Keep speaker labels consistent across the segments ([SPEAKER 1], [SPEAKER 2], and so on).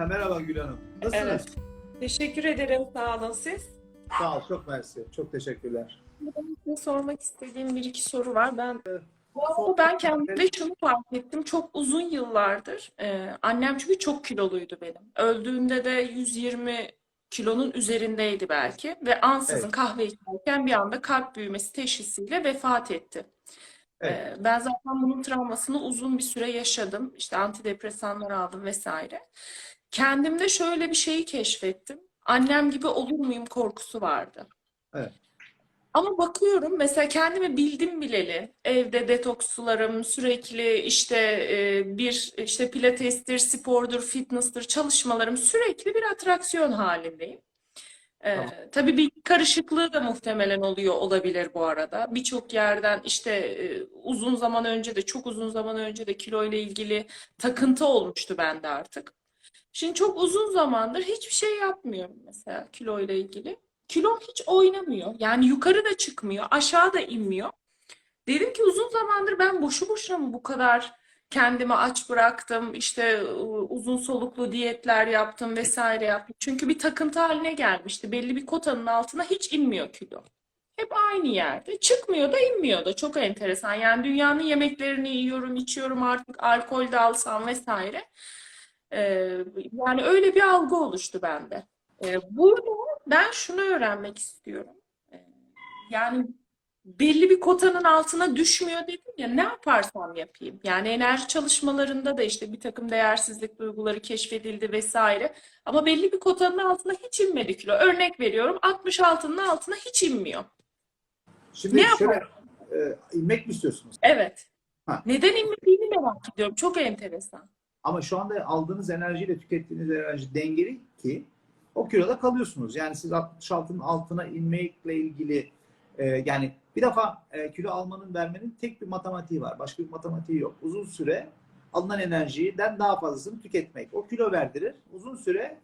[SPEAKER 1] Ha, merhaba Gül Hanım. Nasılsınız?
[SPEAKER 2] Evet. Teşekkür ederim. Sağ olun siz.
[SPEAKER 1] Sağ ol, çok mersi. Çok teşekkürler.
[SPEAKER 2] Size sormak istediğim bir iki soru var. Ben bu arada ben kendimde şunu fark ettim. Çok uzun yıllardır. e, annem çünkü çok kiloluydu benim. Öldüğünde de 120 kilonun üzerindeydi belki. Ve ansızın
[SPEAKER 1] Evet.
[SPEAKER 2] kahve içerken bir anda kalp büyümesi teşhisiyle vefat etti.
[SPEAKER 1] Evet.
[SPEAKER 2] E, ben zaten bunun travmasını uzun bir süre yaşadım. İşte antidepresanlar aldım vesaire. Kendimde şöyle bir şeyi keşfettim. Annem gibi olur muyum korkusu vardı.
[SPEAKER 1] Evet.
[SPEAKER 2] Ama bakıyorum mesela kendimi bildim bileli evde detoks sularım sürekli işte e, bir işte pilatestir, spordur, fitness'tir çalışmalarım sürekli bir atraksiyon halindeyim. E,
[SPEAKER 1] Tamam.
[SPEAKER 2] tabii bir karışıklığı da muhtemelen oluyor olabilir bu arada. Birçok yerden işte e, uzun zaman önce de çok uzun zaman önce de kilo ile ilgili takıntı olmuştu bende artık. Şimdi çok uzun zamandır hiçbir şey yapmıyorum mesela kilo ile ilgili. Kilom hiç oynamıyor. Yani yukarı da çıkmıyor, aşağı da inmiyor. Dedim ki uzun zamandır ben boşu boşuna mı bu kadar kendimi aç bıraktım, işte ıı, uzun soluklu diyetler yaptım vesaire yaptım. Çünkü bir takıntı haline gelmişti. Belli bir kotanın altına hiç inmiyor kilo. Hep aynı yerde. Çıkmıyor da inmiyor da. Çok enteresan. Yani dünyanın yemeklerini yiyorum, içiyorum artık alkol de alsam vesaire. Ee, yani öyle bir algı oluştu bende. Ee, burada ben şunu öğrenmek istiyorum. Ee, yani belli bir kotanın altına düşmüyor dedim ya ne yaparsam yapayım. Yani enerji çalışmalarında da işte bir takım değersizlik duyguları keşfedildi vesaire. Ama belli bir kotanın altına hiç inmedi kilo. Örnek veriyorum 66'nın altına hiç inmiyor.
[SPEAKER 1] Şimdi
[SPEAKER 2] Ne
[SPEAKER 1] şöyle, e, inmek mi istiyorsunuz?
[SPEAKER 2] Evet.
[SPEAKER 1] Ha.
[SPEAKER 2] Neden inmediğini merak ediyorum. Çok enteresan.
[SPEAKER 1] Ama şu anda aldığınız enerjiyle tükettiğiniz enerji dengeli ki o kiloda kalıyorsunuz. Yani siz 66'nın altına inmekle ilgili e, yani bir defa e, kilo almanın vermenin tek bir matematiği var. Başka bir matematiği yok. Uzun süre alınan enerjiden daha fazlasını tüketmek. O kilo verdirir. Uzun süre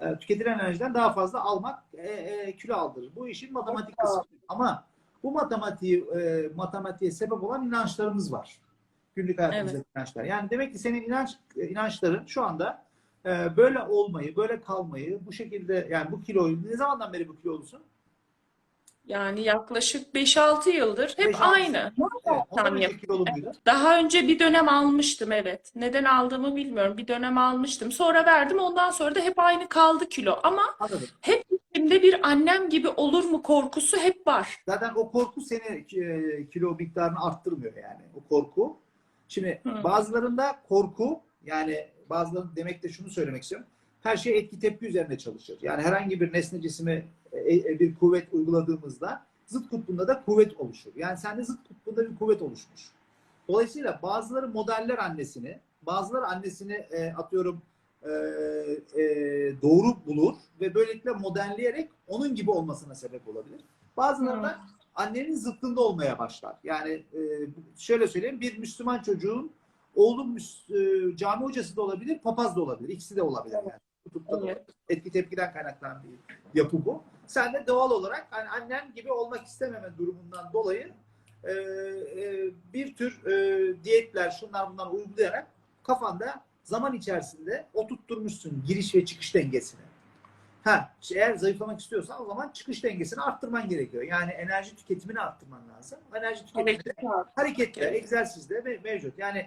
[SPEAKER 1] e, tüketilen enerjiden daha fazla almak e, e, kilo aldırır. Bu işin matematik kısmı. Ama bu matematiği e, matematiğe sebep olan inançlarımız var. Günlük hayatımızdaki inançlar. Yani demek ki senin inanç inançların şu anda e, böyle olmayı, böyle kalmayı, bu şekilde yani bu kiloyu ne zamandan beri bu kilolusun?
[SPEAKER 2] Yani yaklaşık 5-6 yıldır hep
[SPEAKER 1] 5-6
[SPEAKER 2] aynı.
[SPEAKER 1] Evet, muydun?
[SPEAKER 2] Daha önce bir dönem almıştım evet. Neden aldığımı bilmiyorum. Bir dönem almıştım. Sonra verdim. Ondan sonra da hep aynı kaldı kilo. Ama
[SPEAKER 1] Anladım.
[SPEAKER 2] hep içimde bir annem gibi olur mu korkusu hep var.
[SPEAKER 1] Zaten o korku seni e, kilo miktarını arttırmıyor yani. O korku. Şimdi
[SPEAKER 2] Hı.
[SPEAKER 1] bazılarında korku yani bazılarının demek de şunu söylemek istiyorum. Her şey etki tepki üzerine çalışır. Yani herhangi bir nesne cisime e, bir kuvvet uyguladığımızda zıt kutbunda da kuvvet oluşur. Yani sende zıt kutbunda bir kuvvet oluşmuş. Dolayısıyla bazıları modeller annesini, bazıları annesini e, atıyorum e, e, doğru bulur ve böylelikle modelleyerek onun gibi olmasına sebep olabilir. Bazıları da annenin zıttında olmaya başlar. Yani e, şöyle söyleyeyim bir Müslüman çocuğun oğlu e, cami hocası da olabilir, papaz da olabilir. İkisi de olabilir yani. Kutupta
[SPEAKER 2] Evet.
[SPEAKER 1] Etki tepkiden kaynaklanan bir yapı bu. Sen de doğal olarak hani annen gibi olmak istememe durumundan dolayı e, e, bir tür e, diyetler şunlar bunlar uygulayarak kafanda zaman içerisinde oturtturmuşsun giriş ve çıkış dengesini. Ha, eğer zayıflamak istiyorsan o zaman çıkış dengesini arttırman gerekiyor. Yani enerji tüketimini arttırman lazım. Enerji tüketimini
[SPEAKER 2] Evet.
[SPEAKER 1] hareketle,
[SPEAKER 2] Evet.
[SPEAKER 1] egzersizle me- mevcut. Yani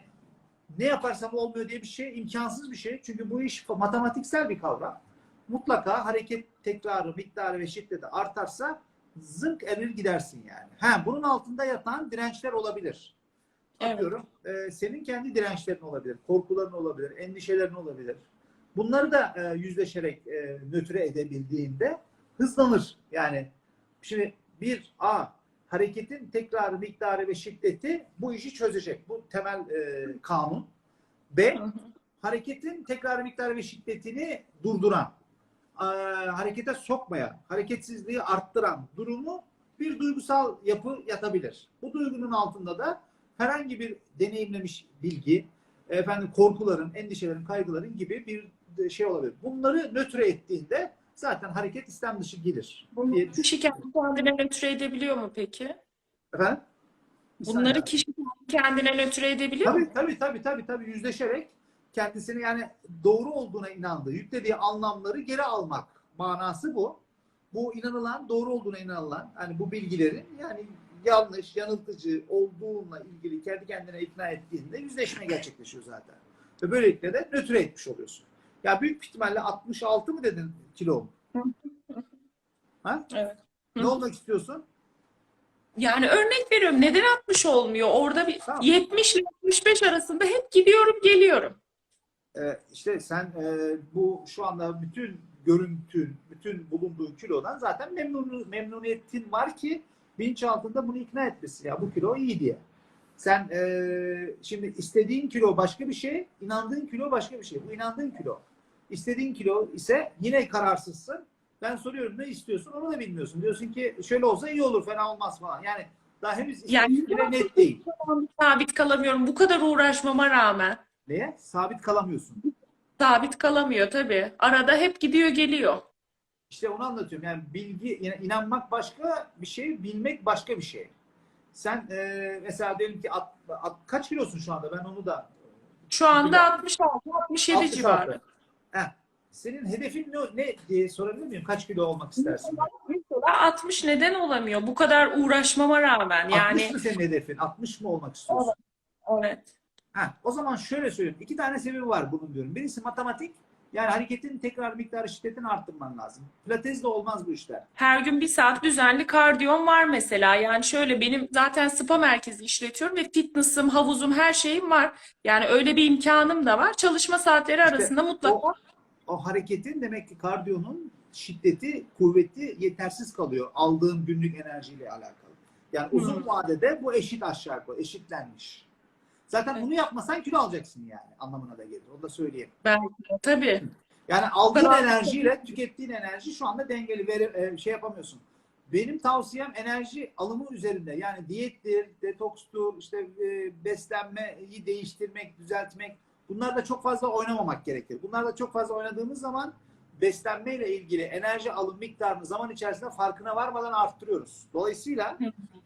[SPEAKER 1] ne yaparsam olmuyor diye bir şey imkansız bir şey. Çünkü bu iş matematiksel bir kavram. Mutlaka hareket tekrarı, miktarı ve şiddeti artarsa zınk erir gidersin yani. Ha, bunun altında yatan dirençler olabilir.
[SPEAKER 2] Evet.
[SPEAKER 1] Atıyorum, e, senin kendi dirençlerin olabilir, korkuların olabilir, endişelerin olabilir. Bunları da e, yüzleşerek e, nötre edebildiğinde hızlanır. Yani şimdi bir A hareketin tekrarı, miktarı ve şiddeti bu işi çözecek. Bu temel e, kanun. B hareketin tekrarı, miktarı ve şiddetini durduran, e, harekete sokmayan, hareketsizliği arttıran durumu bir duygusal yapı yatabilir. Bu duygunun altında da herhangi bir deneyimlemiş bilgi, efendim korkuların, endişelerin, kaygıların gibi bir şey olabilir. Bunları nötre ettiğinde zaten hareket istem dışı gelir.
[SPEAKER 2] Bunu kişi kendi kendine nötr edebiliyor mu peki?
[SPEAKER 1] Efendim? Bir saniye.
[SPEAKER 2] Bunları kişi kendi kendine nötr edebiliyor mu?
[SPEAKER 1] Tabii tabii tabii tabii tabii yüzleşerek kendisini yani doğru olduğuna inandığı, yüklediği anlamları geri almak manası bu. Bu inanılan, doğru olduğuna inanılan, hani bu bilgilerin yani yanlış, yanıltıcı olduğuna ilgili kendi kendine ikna ettiğinde yüzleşme gerçekleşiyor zaten. Ve böylelikle de nötr etmiş oluyorsun. Ya büyük ihtimalle 66 mı dedin kilo? Ha?
[SPEAKER 2] Evet.
[SPEAKER 1] Ne olmak istiyorsun?
[SPEAKER 2] Yani örnek veriyorum neden 60 olmuyor? Orada bir
[SPEAKER 1] Tamam.
[SPEAKER 2] 70 ile 65 arasında hep gidiyorum geliyorum.
[SPEAKER 1] Ee, işte sen e, bu şu anda bütün görüntün, bütün bulunduğun kilodan zaten memnun, memnuniyetin var ki bilinçaltında bunu ikna etmesin. Ya bu kilo iyi diye. Sen e, şimdi istediğin kilo başka bir şey, inandığın kilo başka bir şey. Bu inandığın kilo. İstediğin kilo ise yine kararsızsın. Ben soruyorum ne istiyorsun onu da bilmiyorsun. Diyorsun ki şöyle olsa iyi olur fena olmaz falan. Yani daha henüz
[SPEAKER 2] Yani-
[SPEAKER 1] bile net değil.
[SPEAKER 2] Sabit kalamıyorum. Bu kadar uğraşmama rağmen
[SPEAKER 1] Neye? Sabit kalamıyorsun.
[SPEAKER 2] sabit kalamıyor tabii. Arada hep gidiyor geliyor.
[SPEAKER 1] İşte onu anlatıyorum. Yani bilgi, yani inanmak başka bir şey, bilmek başka bir şey. Sen e, mesela diyelim ki at, at- kaç kilosun şu anda? Ben onu da
[SPEAKER 2] Şu anda 66 67
[SPEAKER 1] 66.
[SPEAKER 2] civarı.
[SPEAKER 1] Heh. Senin hedefin ne, ne diye sorabilir miyim? Kaç kilo olmak istersin?
[SPEAKER 2] Mesela 60 neden olamıyor? Bu kadar uğraşmama rağmen
[SPEAKER 1] 60
[SPEAKER 2] yani
[SPEAKER 1] mı senin hedefin? 60 mı olmak istiyorsun?
[SPEAKER 2] evet.
[SPEAKER 1] Heh, o zaman şöyle söyleyeyim. İki tane sebebi var bunun diyorum. Birisi matematik. Yani hareketin tekrar miktarı şiddetini arttırman lazım. Pilatesle olmaz bu işler.
[SPEAKER 2] Her gün bir saat düzenli kardiyom var mesela. Yani şöyle benim zaten spa merkezi işletiyorum ve fitness'ım, havuzum, her şeyim var. Yani öyle bir imkanım da var. Çalışma saatleri
[SPEAKER 1] İşte
[SPEAKER 2] arasında mutlaka
[SPEAKER 1] o hareketin demek ki kardiyonun şiddeti, kuvveti yetersiz kalıyor aldığın günlük enerjiyle alakalı. Yani uzun
[SPEAKER 2] Hmm.
[SPEAKER 1] vadede bu eşit aşağı yukarı, eşitlenmiş. Zaten
[SPEAKER 2] Evet.
[SPEAKER 1] bunu yapmasan kilo alacaksın yani anlamına da gelir. Onu da söyleyeyim.
[SPEAKER 2] tabii.
[SPEAKER 1] Yani aldığın
[SPEAKER 2] Ben-
[SPEAKER 1] enerjiyle tükettiğin enerji şu anda dengeli veri, e, şey yapamıyorsun. Benim tavsiyem enerji alımı üzerinde. Yani diyettir, detokstur, işte e, beslenmeyi değiştirmek, düzeltmek. Bunlarla çok fazla oynamamak gerekir. Bunlarla çok fazla oynadığımız zaman beslenmeyle ilgili enerji alım miktarını zaman içerisinde farkına varmadan arttırıyoruz. Dolayısıyla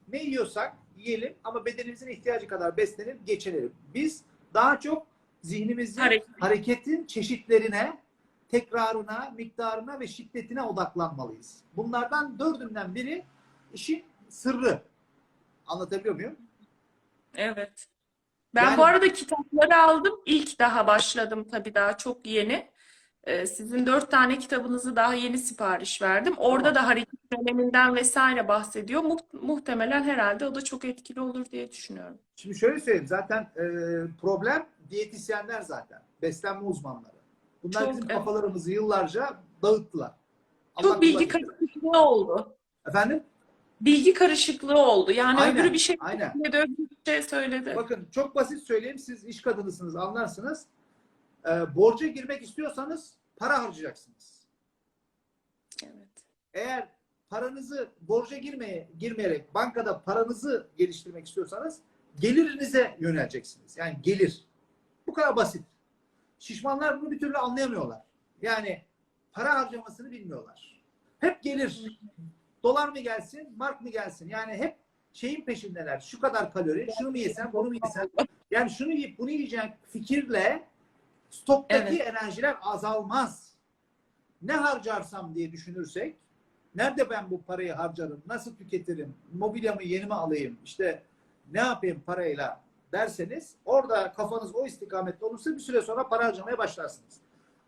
[SPEAKER 1] ne yiyorsak yiyelim ama bedenimizin ihtiyacı kadar beslenip geçinelim. Biz daha çok zihnimizi
[SPEAKER 2] Hareket.
[SPEAKER 1] hareketin çeşitlerine, tekrarına, miktarına ve şiddetine odaklanmalıyız. Bunlardan dördünden biri işin sırrı. Anlatabiliyor muyum?
[SPEAKER 2] Evet. Ben
[SPEAKER 1] Yani-
[SPEAKER 2] bu arada kitapları aldım. İlk daha başladım tabii daha çok yeni. Ee, sizin dört tane kitabınızı daha yeni sipariş verdim. Orada da hareket döneminden vesaire bahsediyor. Muht- muhtemelen herhalde o da çok etkili olur diye düşünüyorum.
[SPEAKER 1] Şimdi şöyle söyleyeyim. Zaten e, problem diyetisyenler zaten. Beslenme uzmanları. Bunlar
[SPEAKER 2] Çok,
[SPEAKER 1] bizim
[SPEAKER 2] evet.
[SPEAKER 1] kafalarımızı yıllarca dağıttılar. Allah
[SPEAKER 2] Çok bilgi
[SPEAKER 1] kolaylık versin.
[SPEAKER 2] karışıklığı oldu.
[SPEAKER 1] Efendim?
[SPEAKER 2] Bilgi karışıklığı oldu. Yani
[SPEAKER 1] Aynen,
[SPEAKER 2] öbürü bir şey
[SPEAKER 1] aynen.
[SPEAKER 2] söyledi, öbürü bir şey söyledi.
[SPEAKER 1] Bakın çok basit söyleyeyim. Siz iş kadınısınız anlarsınız. E, borca girmek istiyorsanız para harcayacaksınız.
[SPEAKER 2] Evet.
[SPEAKER 1] Eğer paranızı borca girmeye girmeyerek bankada paranızı geliştirmek istiyorsanız gelirinize yöneleceksiniz. Yani gelir. Bu kadar basit. Şişmanlar bunu bir türlü anlayamıyorlar. Yani para harcamasını bilmiyorlar. Hep gelir. Dolar mı gelsin, mark mı gelsin? Yani hep şeyin peşindeler. Şu kadar kalori, şunu mu yesem, bunu mu yesem? Yani şunu yiyip bunu yiyeceğim fikirle stoktaki enerjiler azalmaz. Ne harcarsam diye düşünürsek, nerede ben bu parayı harcarım, nasıl tüketirim, mobilyamı yeni mi alayım, işte ne yapayım parayla derseniz, orada kafanız o istikamette olursa bir süre sonra para harcamaya başlarsınız.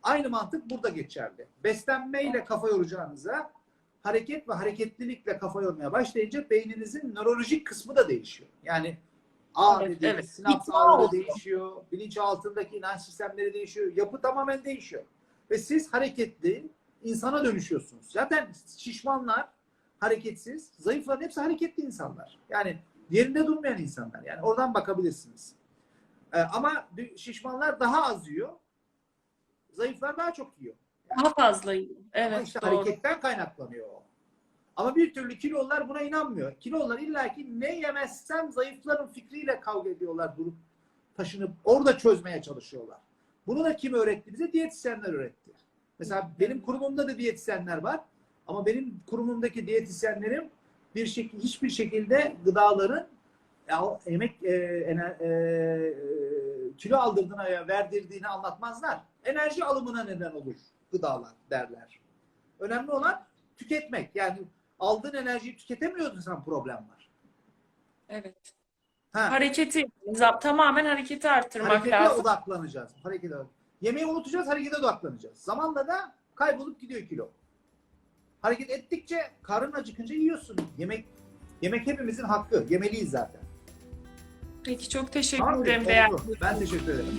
[SPEAKER 1] Aynı mantık burada geçerli. Beslenmeyle kafa yoracağınıza hareket ve hareketlilikle kafa yormaya başlayınca beyninizin nörolojik kısmı da değişiyor. Yani ağ
[SPEAKER 2] Evet,
[SPEAKER 1] dediğimiz
[SPEAKER 2] evet.
[SPEAKER 1] sinaps
[SPEAKER 2] oldu.
[SPEAKER 1] değişiyor, bilinç altındaki inanç sistemleri değişiyor, yapı tamamen değişiyor. Ve siz hareketli insana dönüşüyorsunuz. Zaten şişmanlar hareketsiz, zayıfların hepsi hareketli insanlar. Yani yerinde durmayan insanlar. Yani oradan bakabilirsiniz. Ee, ama şişmanlar daha az yiyor, zayıflar daha çok yiyor.
[SPEAKER 2] Daha fazla yiyor.
[SPEAKER 1] Ama
[SPEAKER 2] Evet,
[SPEAKER 1] işte
[SPEAKER 2] doğru.
[SPEAKER 1] hareketten kaynaklanıyor o. Ama bir türlü kilolar buna inanmıyor. Kilolar illaki ne yemezsem zayıflarım fikriyle kavga ediyorlar durup taşınıp orada çözmeye çalışıyorlar. Bunu da kim öğretti bize? Diyetisyenler öğretti. Mesela benim kurumumda da diyetisyenler var. Ama benim kurumumdaki diyetisyenlerim bir şekilde hiçbir şekilde gıdaların ya emek e, ener, e, e, kilo aldırdığına ya verdirdiğini anlatmazlar. Enerji alımına neden olur gıdalar derler. Önemli olan tüketmek. Yani aldığın enerjiyi tüketemiyorsun sen problem var.
[SPEAKER 2] Evet.
[SPEAKER 1] Ha,
[SPEAKER 2] Hareketi tamamen hareketi arttırmak
[SPEAKER 1] harekete
[SPEAKER 2] lazım.
[SPEAKER 1] odaklanacağız. Harekete. Yemeği unutacağız, harekete odaklanacağız. Zamanla da kaybolup gidiyor kilo. Hareket ettikçe karın acıkınca yiyorsun. Yemek yemek hepimizin hakkı. Yemeliyiz zaten.
[SPEAKER 2] Peki çok teşekkür ederim.
[SPEAKER 1] Ben teşekkür ederim.